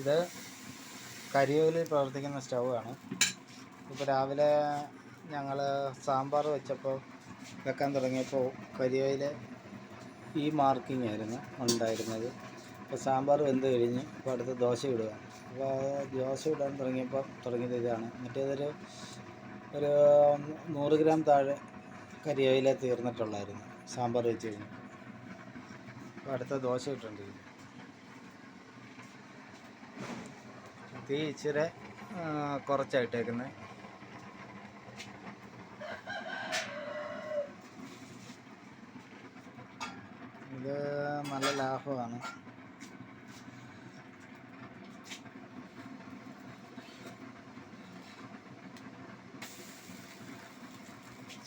ഇത് കരിയോലിൽ പ്രവർത്തിക്കുന്ന സ്റ്റൗവാണ്. ഇപ്പോൾ രാവിലെ ഞങ്ങൾ സാമ്പാർ വെച്ചപ്പോൾ വെക്കാൻ തുടങ്ങിയപ്പോൾ കരിയോയിൽ ഈ മാർക്കിംഗ് ആയിരുന്നു ഉണ്ടായിരുന്നത്. അപ്പോൾ സാമ്പാർ വെന്ത് കഴിഞ്ഞ് ഇപ്പോൾ അടുത്ത് ദോശ ഇടുക അപ്പോൾ ദോശ ഇടാൻ തുടങ്ങിയപ്പോൾ തുടങ്ങിയത് ഇതാണ്. മറ്റേതൊരു ഒരു നൂറ് ഗ്രാം താഴെ കരിയോയിലെ തീർന്നിട്ടുള്ളായിരുന്നു സാമ്പാർ വെച്ച് കഴിഞ്ഞ്. അപ്പോൾ അടുത്ത ദോശ ഇട്ടുകൊണ്ടിരിക്കും തീ ഇച്ചിരി കുറച്ചായിട്ടേക്കുന്നത് ഇത് നല്ല ലാഭമാണ്.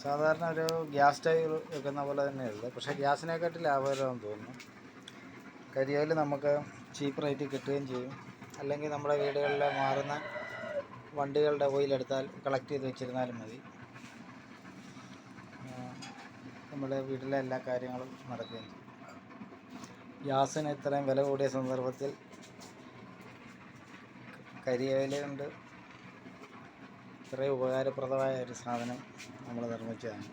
സാധാരണ ഒരു ഗ്യാസ് സ്റ്റൈവ് വെക്കുന്ന പോലെ തന്നെയുള്ളത് പക്ഷേ ഗ്യാസിനെക്കാട്ടി ലാഭകരമാണെന്ന് തോന്നുന്നു. കരിയായാലും നമുക്ക് ചീപ്പ് റേറ്റിൽ കിട്ടുകയും ചെയ്യും. അല്ലെങ്കിൽ നമ്മുടെ വീടുകളിലെ മാറുന്ന വണ്ടികളുടെ ഓയിൽ എടുത്താൽ കളക്ട് ചെയ്ത് വെച്ചിരുന്നാലും മതി. നമ്മുടെ വീട്ടിലെ എല്ലാ കാര്യങ്ങളും നടക്കുകയും ചെയ്യും. ഗ്യാസിന് ഇത്രയും വില കൂടിയ സന്ദർഭത്തിൽ കൊണ്ട് ഇത്രയും ഉപകാരപ്രദമായ ഒരു സാധനം നമ്മൾ നിർമ്മിച്ചതാണ്.